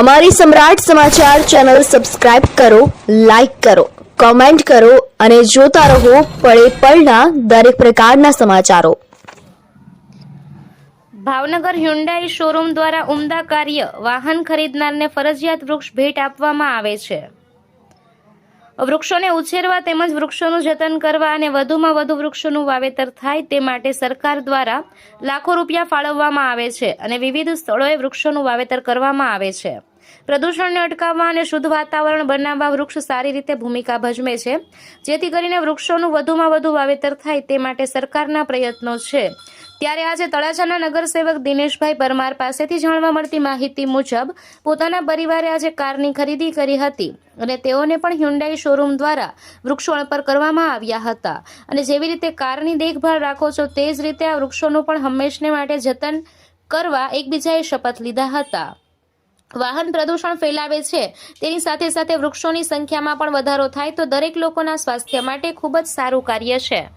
અમારી Samrat Samachar channel subscribe કરો, like કરો, કોમેન્ટ કરો અને જોતા રહો પળે પળના દરેક પ્રકારના સમાચારો. ભાવનગર હ્યુન્ડાઈ શોરૂમ દ્વારા ઉમદા કાર્ય, વાહન ખરીદનારને ફરજિયાત વૃક્ષ ભેટ આપવામાં આવે છે. વૃક્ષોને ઉછેરવા તેમજ વૃક્ષોનું જતન કરવા અને વધુમાં વધુ વૃક્ષોનું વાવેતર થાય તે માટે સરકાર દ્વારા લાખો રૂપિયા ફાળવવામાં આવે છે અને વિવિધ સ્થળોએ વૃક્ષોનું વાવેતર કરવામાં આવે છે. પ્રદૂષણને અટકાવવા અને શુદ્ધ વાતાવરણ બનાવવા વૃક્ષ સારી રીતે ભૂમિકા ભજવે છે. જેથી કરીને વૃક્ષોનું વધુમાં વધુ વાવેતર થાય તે માટે સરકારના પ્રયત્નો છે. ત્યારે આજે તળાજાના નગરસેવક દિનેશભાઈ પરમાર પાસેથી જાણવા મળતી માહિતી મુજબ, પોતાના પરિવારે આજે કારની ખરીદી કરી હતી અને તેઓને પણ હ્યુન્ડાઈ શોરૂમ દ્વારા વૃક્ષો પર કરવામાં આવ્યા હતા. અને જેવી રીતે કારની દેખભાળ રાખો છો, તે જ રીતે આ વૃક્ષોનું પણ હંમેશને માટે જતન કરવા એકબીજાએ શપથ લીધા હતા. વાહન પ્રદૂષણ ફેલાવે છે. તેની સાથે સાથે વૃક્ષોની સંખ્યામાં પણ વધારો થાય તો દરેક લોકોના સ્વાસ્થ્ય માટે ખૂબ જ સારું કાર્ય છે.